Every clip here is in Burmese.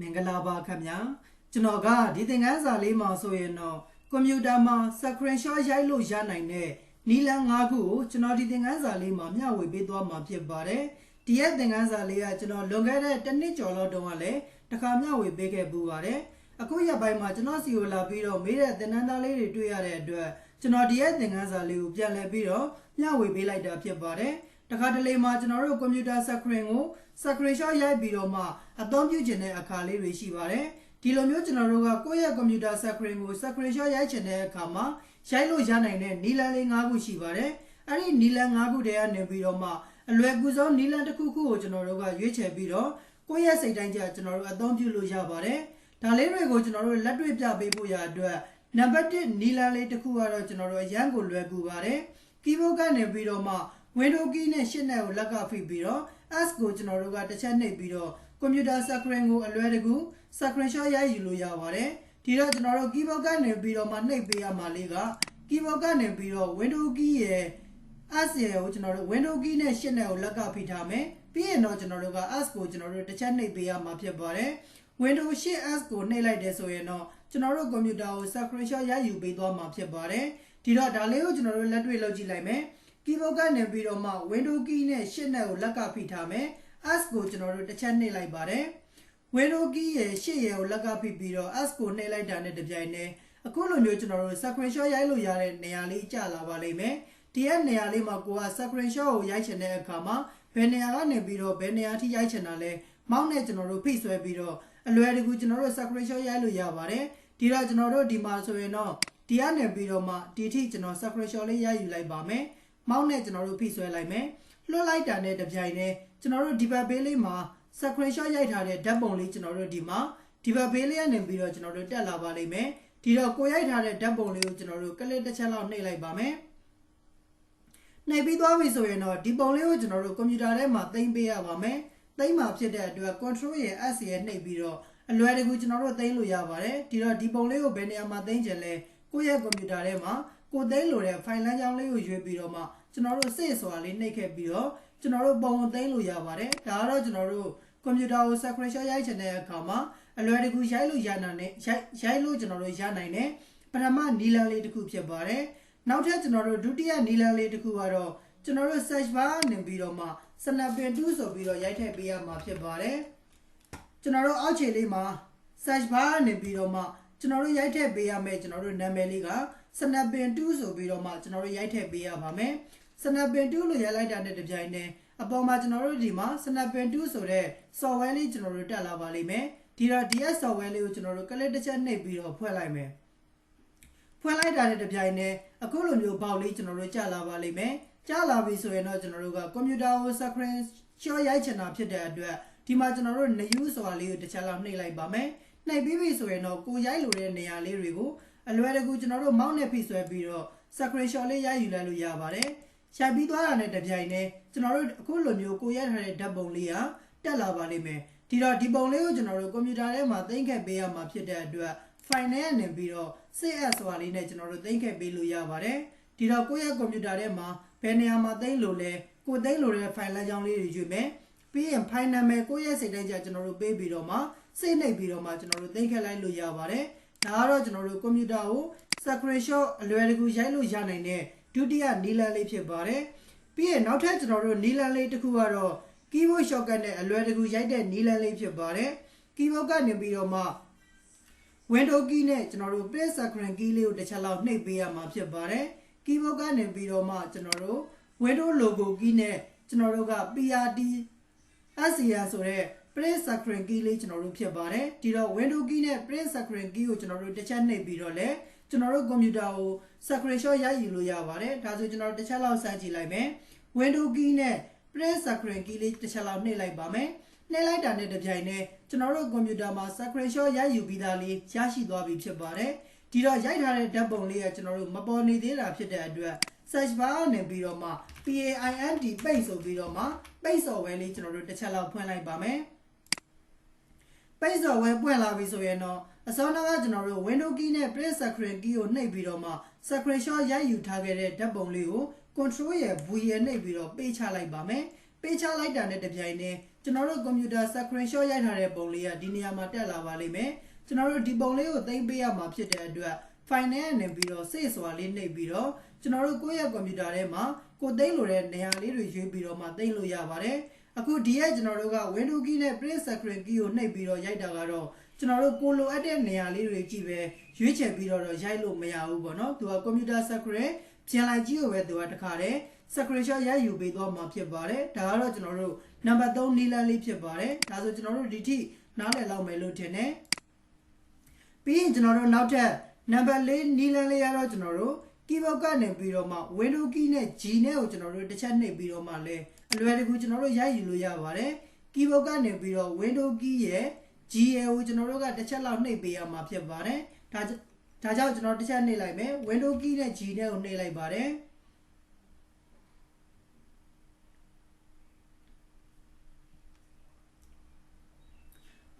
မင်္ဂလာပါခင်ဗျာကျွန်တော်ကဒီသင်ခန်းစာလေးမှာဆိုရင်တော့ကွန်ပျူတာမှာ screenshot ရိုက်လို့ရနိုင်တဲ့နီလန်၅ခုကိုကျွန်တော်ဒီသင်ခန်းစာလေးမှာမျှဝေပေးသွားမှာဖြစ်ပါတယ်ဒီရဲ့သင်ခန်းစာလေးကကျွန်တော်လွန်ခဲ့တဲ့တစ်နှစ်ကျော်လောက်တုန်းကလည်းတစ်ခါမျှဝေပေးခဲ့ပူပါတယ်အခုရက်ပိုင်းမှာကျွန်တော်စီကိုလာပြီးတော့မေးတဲ့သင်တန်းသားလေးတွေတွေ့ရတဲ့အတွက်ကျွန်တော်ဒီရဲ့သင်ခန်းစာလေးကိုပြန်လည်ပြီးတော့မျှဝေပေးလိုက်တာဖြစ်ပါတယ် တခါတလေမှာကျွန်တော်တို့ကွန်ပျူတာ screen ကို screenshot ရိုက်ပြီးတော့မှအသုံးပြုခြင်းတဲ့အခါလေးတွေရှိပါတယ်ဒီလိုမျိုးကျွန်တော်တို့ကကိုယ့်ရဲ့ကွန်ပျူတာ screen ကို screenshot ရိုက်ခြင်းတဲ့အခါမှာရိုက်လို့ရနိုင်တဲ့နီလန်လေး၅ခုရှိပါတယ်အဲ့ဒီနီလန်၅ခုတည်းကနေပြီးတော့မှအလွယ်ကူဆုံးနီလန်တစ်ခုခုကိုကျွန်တော်တို့ကရွေးချယ်ပြီးတော့ကိုယ့်ရဲ့စိတ်တိုင်းကျကျွန်တော်တို့အသုံးပြုလို့ရပါတယ်ဒါလေးတွေကိုကျွန်တော်တို့လက်တွေ့ပြပေးဖို့ရအတွက်နံပါတ်1နီလန်လေးတစ်ခုကတော့ကျွန်တော်တို့အရန်ကိုလွယ်ကူပါတယ် keyboard ကနေပြီးတော့မှ window key နဲ့ရှစ်နဲ့ကိုလက်ကဖိပြီးတော့ S ကိုကျွန်တော်တို့ကတစ်ချက်နှိပ်ပြီးတော့ computer screen ကိုအလွယ်တကူ screenshot ရိုက်ယူလို့ရပါတယ်ဒီတော့ကျွန်တော်တို့ keyboard ကနေပြီးတော့မှနှိပ်ပေးရမှာလေးက keyboard ကနေပြီးတော့ window key ရဲ့ S ရဲ့ကိုကျွန်တော်တို့ window key နဲ့ရှစ်နဲ့ကိုလက်ကဖိထားမယ်ပြီးရင်တော့ကျွန်တော်တို့က S ကိုကျွန်တော်တို့တစ်ချက်နှိပ်ပေးရမှာဖြစ်ပါတယ် window 8 S ကိုနှိပ်လိုက်တယ်ဆိုရင်တော့ကျွန်တော်တို့ကွန်ပျူတာကို screenshot ရိုက်ယူပေးသွားမှာဖြစ်ပါတယ်ဒီတော့ဒါလေးကိုကျွန်တော်တို့လက်တွေ့လုပ်ကြည့်လိုက်မယ် keyboard ကနေပြီးတော့မှ window key နဲ့ရှစ်နဲ့ကိုလက်ကဖိထားမယ် S ကိုကျွန်တော်တို့တစ်ချက်နှိပ်လိုက်ပါတယ် window key ရဲ့ရှစ်ရဲ့ကိုလက်ကဖိပြီးတော့ S ကိုနှိပ်လိုက်တာနဲ့တပြိုင်တည်းအခုလိုမျိုးကျွန်တော်တို့ screenshot ရိုက်လို့ရတဲ့နေရာလေးကျလာပါလိမ့်မယ်ဒီရဲ့နေရာလေးမှာကိုက screenshot ကိုရိုက်ချင်တဲ့အခါမှာဘယ်နေရာကနေပြီးတော့ဘယ်နေရာထိရိုက်ချင်တာလဲမောင်းနဲ့ကျွန်တော်တို့ဖိဆွဲပြီးတော့အလွယ်တကူကျွန်တော်တို့ screenshot ရိုက်လို့ရပါတယ်ဒီတော့ကျွန်တော်တို့ဒီမှာဆိုရင်တော့ဒီကနေပြီးတော့မှဒီထိကျွန်တော် screenshot လေးရိုက်ယူလိုက်ပါမယ် မောင်းနဲ့ကျွန်တော်တို့ဖိဆွဲလိုက်မယ်လွှတ်လိုက်တာနဲ့တပြိုင်တည်းကျွန်တော်တို့ဒီဘက်ဘေးလေးမှာ screenshot ရိုက်ထားတဲ့ဓာတ်ပုံလေးကျွန်တော်တို့ဒီမှာဒီဘက်ဘေးလေးကနေပြီးတော့ကျွန်တော်တို့တက်လာပါလိမ့်မယ်ဒီတော့ကိုရိုက်ထားတဲ့ဓာတ်ပုံလေးကိုကျွန်တော်တို့ကလစ်တစ်ချက်လောက်နှိပ်လိုက်ပါမယ်နှိပ်ပြီးသွားပြီဆိုရင်တော့ဒီပုံလေးကိုကျွန်တော်တို့ကွန်ပျူတာထဲမှာသိမ်းပေးရပါမယ်သိမ်းမှာဖြစ်တဲ့အတွက် control ရဲ့ S ရဲ့နှိပ်ပြီးတော့အလွယ်တကူကျွန်တော်တို့သိမ်းလို့ရပါတယ်ဒီတော့ဒီပုံလေးကိုဘယ်နေရာမှာသိမ်းချင်လဲကိုယ့်ရဲ့ကွန်ပျူတာထဲမှာကိုသိမ်းလို့တဲ့ file လမ်းကြောင်းလေးကိုရွေးပြီးတော့မှ ကျွန်တော်တို့စိတ်စွာလေးနှိပ်ခဲ့ပြီးတော့ကျွန်တော်တို့ပုံကိုသိမ်းလို့ရပါတယ်ဒါကတော့ကျွန်တော်တို့ကွန်ပျူတာကို screenshot ရိုက်ချင်တဲ့အခါမှာအလွယ်တကူရိုက်လို့ရနိုင်တဲ့ရိုက်ရိုက်လို့ကျွန်တော်တို့ရနိုင်တဲ့ပထမနီလန်လေးတစ်ခုဖြစ်ပါတယ်နောက်ထပ်ကျွန်တော်တို့ဒုတိယနီလန်လေးတစ်ခုကတော့ကျွန်တော်တို့ search bar နေပြီးတော့မှ snapping tool ဆိုပြီးတော့ရိုက်ထည့်ပေးရမှာဖြစ်ပါတယ်ကျွန်တော်တို့အောက်ခြေလေးမှာ search bar နေပြီးတော့မှကျွန်တော်တို့ရိုက်ထည့်ပေးရမယ်ကျွန်တော်တို့နာမည်လေးက snapping tool ဆိုပြီးတော့မှကျွန်တော်တို့ရိုက်ထည့်ပေးရပါမယ် snapping tool လို့ရိုက်လိုက်တာနဲ့တပြိုင်တည်းအပေါ်မှာကျွန်တော်တို့ဒီမှာ snapping tool ဆိုတဲ့ software လေးကျွန်တော်တို့တက်လာပါလိမ့်မယ်ဒီတော့ DS software လေးကိုကျွန်တော်တို့ click တစ်ချက်နှိပ်ပြီးတော့ဖွင့်လိုက်မယ်ဖွင့်လိုက်တာနဲ့တပြိုင်တည်းအခုလိုမျိုးပေါက်လေးကျွန်တော်တို့ကြာလာပါလိမ့်မယ်ကြာလာပြီဆိုရင်တော့ကျွန်တော်တို့ကကွန်ပျူတာကို screen shot ရိုက်ချင်တာဖြစ်တဲ့အတွက်ဒီမှာကျွန်တော်တို့ new ဆိုတာလေးကိုတစ်ချက်လောက်နှိပ်လိုက်ပါမယ်နှိပ်ပြီးပြီဆိုရင်တော့ကိုရိုက်လိုတဲ့နေရာလေးတွေကိုအလွယ်တကူကျွန်တော်တို့မောင်းနဲ့ဖိဆွဲပြီးတော့ screen shot လေးရိုက်ယူလိုက်လို့ရပါတယ် ရိုက်ပြီးသွားတာနဲ့တပြိုင်တည်းကျွန်တော်တို့အခုလိုမျိုးကိုရိုက်ထားတဲ့ဓာတ်ပုံလေးကတက်လာပါလိမ့်မယ်ဒီတော့ဒီပုံလေးကိုကျွန်တော်တို့ကွန်ပျူတာထဲမှာသိမ်းခဲ့ပေးရမှာဖြစ်တဲ့အတွက် file နဲ့နေပြီးတော့ CS ဆိုတာလေးနဲ့ကျွန်တော်တို့သိမ်းခဲ့ပေးလို့ရပါတယ်ဒီတော့ကိုယ့်ရဲ့ကွန်ပျူတာထဲမှာဘယ်နေရာမှာသိမ်းလို့လဲကိုသိမ်းလို့တဲ့ file လမ်းကြောင်းလေးတွေရွေးမယ်ပြီးရင် file နာမည်ကိုယ့်ရဲ့စိတ်တိုင်းကြကျွန်တော်တို့ပေးပြီးတော့မှစိတ်နှိပ်ပြီးတော့မှကျွန်တော်တို့သိမ်းခဲ့လိုက်လို့ရပါတယ်ဒါကတော့ကျွန်တော်တို့ကွန်ပျူတာကို screenshot အလွယ်တကူရိုက်လို့ရနိုင်တဲ့ ဒုတိယနီလန်လေးဖြစ်ပါတယ်ပြီးရင်နောက်ထပ်ကျွန်တော်တို့နီလန်လေးတစ်ခုကတော့ keyboard shortcut နဲ့အလွယ်တကူရိုက်တဲ့နီလန်လေးဖြစ်ပါတယ် keyboard ကနေပြီးတော့မှ window key နဲ့ကျွန်တော်တို့ press screen key လေးကိုတစ်ချက်လောက်နှိပ်ပေးရမှာဖြစ်ပါတယ် keyboard ကနေပြီးတော့မှကျွန်တော်တို့ window logo key နဲ့ကျွန်တော်တို့က PRT SCR ဆိုတဲ့ press screen key လေးကျွန်တော်တို့ဖြစ်ပါတယ်ဒီတော့ window key နဲ့ press screen key ကိုကျွန်တော်တို့တစ်ချက်နှိပ်ပြီးတော့လဲ ကျွန်တော်တို့ကွန်ပျူတာကို screenshot ရိုက်ယူလို့ရပါတယ်ဒါဆိုကျွန်တော်တို့တစ်ချက်လောက်စမ်းကြည့်လိုက်မယ် window key နဲ့ press screen key လေးတစ်ချက်လောက်နှိပ်လိုက်ပါမယ်နှိပ်လိုက်တာနဲ့တပြိုင်နက်ကျွန်တော်တို့ကွန်ပျူတာမှာ screenshot ရိုက်ယူပြီးသားလေးရရှိသွားပြီဖြစ်ပါတယ်ဒီတော့ရိုက်ထားတဲ့ဓာတ်ပုံလေးကကျွန်တော်တို့မပေါ်နေသေးတာဖြစ်တဲ့အတွက် search bar နဲ့ပြီးတော့မှ PAINT ပိတ်ဆိုပြီးတော့မှပိတ် software လေးကျွန်တော်တို့တစ်ချက်လောက်ဖွင့်လိုက်ပါမယ် ပိတ် software ပွင့်လာပြီဆိုရင်တော့အစောနောက်ကကျွန်တော်တို့ window key နဲ့ press screen key ကိုနှိပ်ပြီးတော့မှ screenshot ရိုက်ယူထားခဲ့တဲ့ဓာတ်ပုံလေးကို control ရဲ့ V ရဲ့နှိပ်ပြီးတော့ပေးချလိုက်ပါမယ်ပေးချလိုက်တာနဲ့တပြိုင်တည်းကျွန်တော်တို့ကွန်ပျူတာ screenshot ရိုက်ထားတဲ့ပုံလေးကဒီနေရာမှာတက်လာပါလိမ့်မယ်ကျွန်တော်တို့ဒီပုံလေးကိုသိမ်းပေးရမှာဖြစ်တဲ့အတွက် file နဲ့နေပြီးတော့ save ဆိုတာလေးနှိပ်ပြီးတော့ကျွန်တော်တို့ကိုယ့်ရဲ့ကွန်ပျူတာထဲမှာကိုသိမ်းလို့တဲ့နေရာလေးတွေရွေးပြီးတော့မှသိမ်းလို့ရပါတယ် အခုဒီရဲ့ကျွန်တော်တို့က window key နဲ့ print screen key ကိုနှိပ်ပြီးတော့ရိုက်တာကတော့ကျွန်တော်တို့ကိုလိုအပ်တဲ့နေရာလေးတွေကြည့်ပဲရွေးချယ်ပြီးတော့ရိုက်လို့မရဘူးပေါ့နော်သူကကွန်ပျူတာ screen ပြန်လိုက်ကြည့်ရပဲသူကတခါတည်း screenshot ရိုက်ယူပေးသွားမှာဖြစ်ပါတယ်ဒါကတော့ကျွန်တော်တို့နံပါတ်3နီလန်းလေးဖြစ်ပါတယ်ဒါဆိုကျွန်တော်တို့ဒီထိနားလည်လောက်မယ်လို့ထင်တယ်ပြီးရင်ကျွန်တော်တို့နောက်ထပ်နံပါတ်4နီလန်းလေးရတော့ကျွန်တော်တို့ keyboard ကနေပြီးတော့မှ window key နဲ့ G နဲ့ကိုကျွန်တော်တို့တစ်ချက်နှိပ်ပြီးတော့မှလဲအလွယ်တကူကျွန်တော်တို့ရိုက်ယူလို့ရပါတယ် keyboard ကနေပြီးတော့ window key ရဲ့ G ရဲ့ကိုကျွန်တော်တို့ကတစ်ချက်လောက်နှိပ်ပေးရမှာဖြစ်ပါတယ်ဒါဒါကြောင့်ကျွန်တော်တစ်ချက်နှိပ်လိုက်မယ် window key နဲ့ G နဲ့ကိုနှိပ်လိုက်ပါတယ်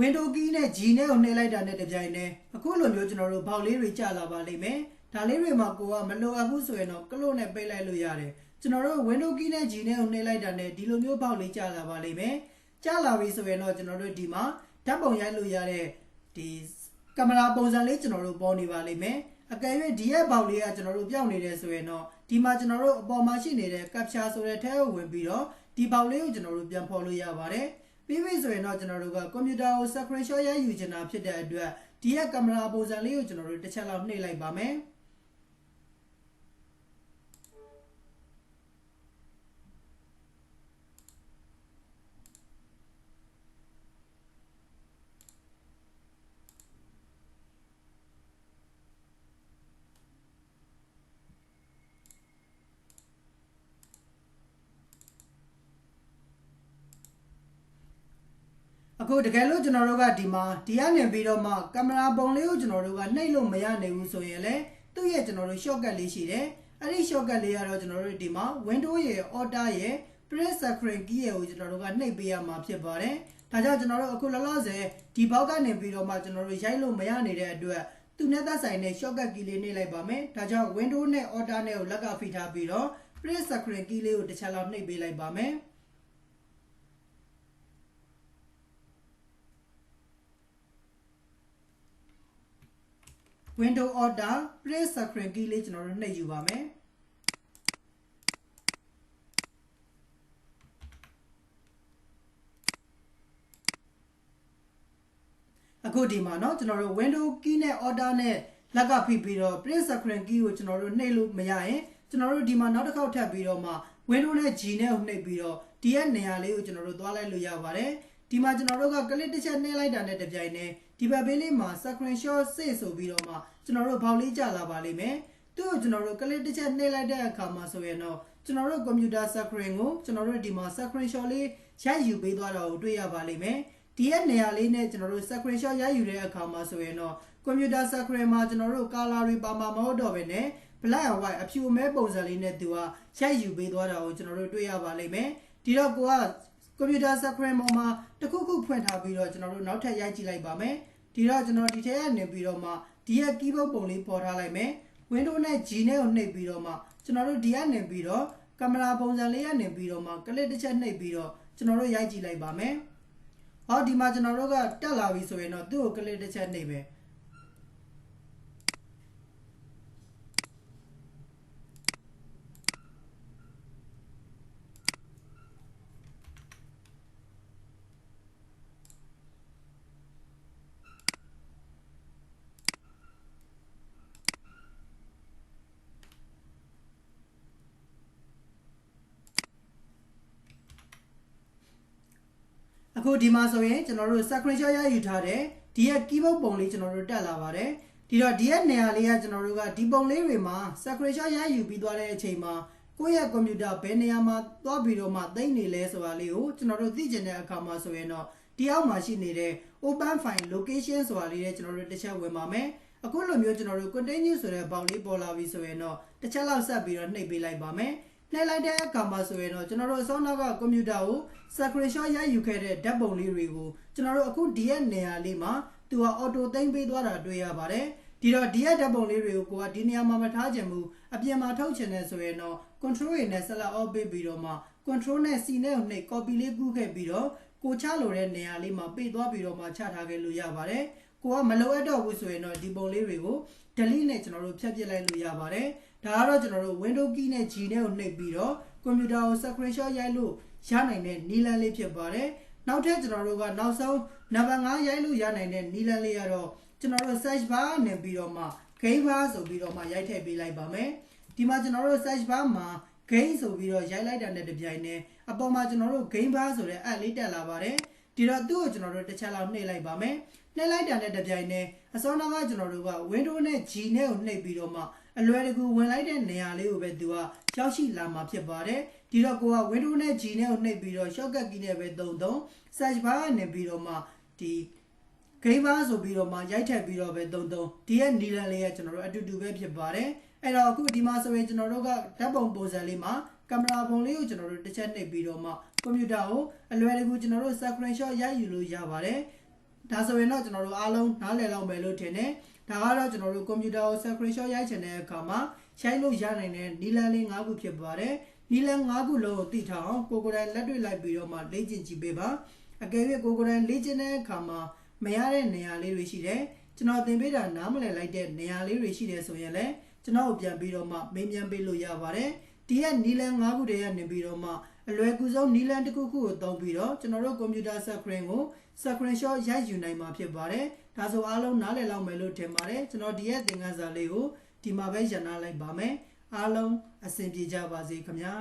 window key နဲ့ G နဲ့ကိုနှိပ်လိုက်တာနဲ့တပြိုင်တည်းအခုလိုမျိုးကျွန်တော်တို့ဘောက်လေးတွေကျလာပါလိမ့်မယ် ဒါလေးတွေမှာကိုကမလိုအပ်ဘူးဆိုရင်တော့ကလို့နဲ့ပိတ်လိုက်လို့ရတယ်ကျွန်တော်တို့ window key နဲ့ G နဲ့ကိုနှိပ်လိုက်တာနဲ့ဒီလိုမျိုးဘောက်လေးကျလာပါလိမ့်မယ်ကျလာပြီဆိုရင်တော့ကျွန်တော်တို့ဒီမှာဓာတ်ပုံရိုက်လို့ရတဲ့ဒီကင်မရာပုံစံလေးကျွန်တော်တို့ပေါ်နေပါလိမ့်မယ်အကယ်၍ဒီရဲ့ဘောက်လေးကကျွန်တော်တို့ပြောင်းနေတယ်ဆိုရင်တော့ဒီမှာကျွန်တော်တို့အပေါ်မှာရှိနေတဲ့ capture ဆိုတဲ့ထဲကိုဝင်ပြီးတော့ဒီဘောက်လေးကိုကျွန်တော်တို့ပြန်ဖော်လို့ရပါတယ်ပြီးပြီဆိုရင်တော့ကျွန်တော်တို့ကကွန်ပျူတာကို screenshot ရိုက်ယူချင်တာဖြစ်တဲ့အတွက်ဒီရဲ့ကင်မရာပုံစံလေးကိုကျွန်တော်တို့တစ်ချက်လောက်နှိပ်လိုက်ပါမယ် အခုတကယ်လို့ကျွန်တော်တို့ကဒီမှာဒီကနေပြီးတော့မှကင်မရာပုံလေးကိုကျွန်တော်တို့ကနှိပ်လို့မရနိုင်ဘူးဆိုရင်လည်းသူ့ရဲ့ကျွန်တော်တို့ shortcut လေးရှိတယ်အဲ့ဒီ shortcut လေးကတော့ကျွန်တော်တို့ဒီမှာ window ရဲ့ order ရဲ့ press screen key ရဲ့ကိုကျွန်တော်တို့ကနှိပ်ပေးရမှာဖြစ်ပါတယ်ဒါကြောင့်ကျွန်တော်တို့အခုလောလောဆယ်ဒီဘောက်ကနေပြီးတော့မှကျွန်တော်တို့ရိုက်လို့မရနေတဲ့အတွက်သူနဲ့သက်ဆိုင်တဲ့ shortcut key လေးနှိပ်လိုက်ပါမယ်ဒါကြောင့် window နဲ့ order နဲ့ကိုလက်ကဖိထားပြီးတော့ press screen key လေးကိုတစ်ချက်လောက်နှိပ်ပေးလိုက်ပါမယ် window order press screen key လေးကျွန်တော်တို့နှိပ်ယူပါမယ်အခုဒီမှာเนาะကျွန်တော်တို့ window key နဲ့ order နဲ့လက်ကဖိပြီးတော့ press screen key ကိုကျွန်တော်တို့နှိပ်လို့မရရင်ကျွန်တော်တို့ဒီမှာနောက်တစ်ခေါက်ထပ်ပြီးတော့မှ window နဲ့ G နဲ့ကိုနှိပ်ပြီးတော့ဒီရဲ့နေရာလေးကိုကျွန်တော်တို့သွားလိုက်လို့ရပါတယ်ဒီမှာကျွန်တော်တို့က click တစ်ချက်နှိပ်လိုက်တာနဲ့တပြိုင်နက် ဒီဘက်ဘေးလေးမှာ screenshot စေ့ဆိုပြီးတော့မှကျွန်တော်တို့ဘောက်လေးကြလာပါလိမ့်မယ်သူ့ကိုကျွန်တော်တို့ click တစ်ချက်နှိပ်လိုက်တဲ့အခါမှာဆိုရင်တော့ကျွန်တော်တို့ computer screen ကိုကျွန်တော်တို့ဒီမှာ screenshot လေးရိုက်ယူပေးသွားတာကိုတွေ့ရပါလိမ့်မယ်ဒီရဲ့နေရာလေးနဲ့ကျွန်တော်တို့ screenshot ရိုက်ယူတဲ့အခါမှာဆိုရင်တော့ computer screen မှာကျွန်တော်တို့ color တွေပါမှာမဟုတ်တော့ဘဲနဲ့ black and white အဖြူအမဲပုံစံလေးနဲ့သူကရိုက်ယူပေးသွားတာကိုကျွန်တော်တို့တွေ့ရပါလိမ့်မယ်ဒီတော့ကိုက ကွန်ပျူတာ screen ပေါ်မှာတခုခုဖွင့်ထားပြီးတော့ကျွန်တော်တို့နောက်ထပ်ရိုက်ကြည့်လိုက်ပါမယ်ဒီတော့ကျွန်တော်ဒီထဲကနေပြီးတော့မှဒီရဲ့ keyboard ပုံလေးပေါ်ထားလိုက်မယ် window နဲ့ G နဲ့ကိုနှိပ်ပြီးတော့မှကျွန်တော်တို့ဒီကနေပြီးတော့ကင်မရာပုံစံလေးကနေပြီးတော့မှ click တစ်ချက်နှိပ်ပြီးတော့ကျွန်တော်တို့ရိုက်ကြည့်လိုက်ပါမယ်ဟောဒီမှာကျွန်တော်တို့ကတက်လာပြီဆိုရင်တော့သူ့ကို click တစ်ချက်နှိပ်မယ် အခုဒီမှာဆိုရင်ကျွန်တော်တို့ screenshot ရယူထားတဲ့ဒီရဲ့ keyboard ပုံလေးကျွန်တော်တို့တက်လာပါတယ်ဒီတော့ဒီရဲ့နေရာလေးကကျွန်တော်တို့ကဒီပုံလေးတွေမှာ screenshot ရယူပြီးသွားတဲ့အချိန်မှာကိုယ့်ရဲ့ကွန်ပျူတာဘယ်နေရာမှာသွားပြီးတော့မှသိနေလဲဆိုတာလေးကိုကျွန်တော်တို့သိကျင်တဲ့အခါမှာဆိုရင်တော့ဒီအောက်မှာရှိနေတဲ့ open file location ဆိုတာလေးနဲ့ကျွန်တော်တို့တစ်ချက်ဝင်ပါမယ်အခုလိုမျိုးကျွန်တော်တို့ continue ဆိုတဲ့ဘောင်လေးပေါ်လာပြီဆိုရင်တော့တစ်ချက်လောက်ဆက်ပြီးတော့နှိပ်ပေးလိုက်ပါမယ် နှိပ်လိုက်တဲ့အခါမှာဆိုရင်တော့ကျွန်တော်တို့အစောနောက်ကကွန်ပျူတာကို screenshot ရိုက်ယူခဲ့တဲ့ဓာတ်ပုံလေးတွေကိုကျွန်တော်တို့အခုဒီရဲ့နေရာလေးမှာသူက auto သိမ်းပေးသွားတာတွေ့ရပါတယ်ဒီတော့ဒီရဲ့ဓာတ်ပုံလေးတွေကိုကိုကဒီနေရာမှာမထားချင်ဘူးအပြင်မှာထုတ်ချင်တယ်ဆိုရင်တော့ control ရနဲ့ select off ပေးပြီးတော့မှ control နဲ့ C နဲ့ကိုနှိပ် copy လေးကူးခဲ့ပြီးတော့ကိုချလို့တဲ့နေရာလေးမှာပိတ်သွားပြီးတော့မှချထားခဲ့လို့ရပါတယ်ကိုကမလိုအပ်တော့ဘူးဆိုရင်တော့ဒီပုံလေးတွေကို delete နဲ့ကျွန်တော်တို့ဖြတ်ပစ်လိုက်လို့ရပါတယ် ဒါကတော့ကျွန်တော်တို့ window key နဲ့ G နဲ့ကိုနှိပ်ပြီးတော့ကွန်ပျူတာကို screenshot ရိုက်လို့ရနိုင်တဲ့နည်းလမ်းလေးဖြစ်ပါတယ်နောက်ထပ်ကျွန်တော်တို့ကနောက်ဆုံးနံပါတ်5ရိုက်လို့ရနိုင်တဲ့နည်းလမ်းလေးကတော့ကျွန်တော်တို့ search bar နဲ့ပြီးတော့မှ game bar ဆိုပြီးတော့မှရိုက်ထည့်ပေးလိုက်ပါမယ်ဒီမှာကျွန်တော်တို့ search bar မှာ game ဆိုပြီးတော့ရိုက်လိုက်တာနဲ့တပြိုင်နက်အပေါ်မှာကျွန်တော်တို့ game bar ဆိုတဲ့ app လေးတက်လာပါတယ်ဒီတော့သူ့ကိုကျွန်တော်တို့တစ်ချက်လောက်နှိပ်လိုက်ပါမယ်နှိပ်လိုက်တာနဲ့တပြိုင်နက်အစောနောက်ကကျွန်တော်တို့က window နဲ့ G နဲ့ကိုနှိပ်ပြီးတော့မှ အလွယ်တကူဝင်လိုက်တဲ့နေရာလေးကိုပဲသူကရောက်ရှိလာမှာဖြစ်ပါတယ်ဒီတော့ကိုက window နဲ့ G နဲ့ကိုနှိပ်ပြီးတော့ shortcut key နဲ့ပဲတုံတုံ search bar နဲ့ပြီးတော့မှဒီ game bar ဆိုပြီးတော့မှရိုက်ထည့်ပြီးတော့ပဲတုံတုံဒီရဲ့နီလန်လေးကကျွန်တော်တို့အတူတူပဲဖြစ်ပါတယ်အဲ့တော့အခုဒီမှာဆိုရင်ကျွန်တော်တို့ကဓာတ်ပုံပုံစံလေးမှာကင်မရာပုံလေးကိုကျွန်တော်တို့တစ်ချက်နှိပ်ပြီးတော့မှကွန်ပျူတာကိုအလွယ်တကူကျွန်တော်တို့ screenshot ရိုက်ယူလို့ရပါတယ်ဒါဆိုရင်တော့ကျွန်တော်တို့အားလုံးနားလည်လောက်မယ်လို့ထင်တယ် ဒါကတော့ကျွန်တော်တို့ကွန်ပျူတာကို screenshot ရိုက်ချင်တဲ့အခါမှာရိုက်လို့ရနိုင်တဲ့နီလန်လေး၅ခုဖြစ်ပါတယ်နီလန်၅ခုလုံးကိုသိထားအောင်ကိုကိုယ်တိုင်လက်တွေ့လိုက်ပြီးတော့မှလေ့ကျင့်ကြည့်ပေးပါအကယ်၍ကိုကိုယ်တိုင်လေ့ကျင့်တဲ့အခါမှာမရတဲ့နေရာလေးတွေရှိတယ်ကျွန်တော်သင်ပေးတာနားမလည်လိုက်တဲ့နေရာလေးတွေရှိတယ်ဆိုရင်လည်းကျွန်တော်ကိုပြန်ပြီးတော့မှမေးမြန်းပေးလို့ရပါတယ်ဒီရဲ့နီလန်၅ခုတည်းကနေပြီးတော့မှအလွယ်ကူဆုံးနီလန်တစ်ခုခုကိုသုံးပြီးတော့ကျွန်တော်တို့ကွန်ပျူတာ screen ကို screenshot ရိုက်ယူနိုင်မှာဖြစ်ပါတယ် ဒါဆိုအားလုံးနားလည်လောက်မယ်လို့ထင်ပါတယ်ကျွန်တော်ဒီရဲ့သင်ခန်းစာလေးကိုဒီမှာပဲရန်နာလိုက်ပါမယ်အားလုံးအဆင်ပြေကြပါစေခင်ဗျာ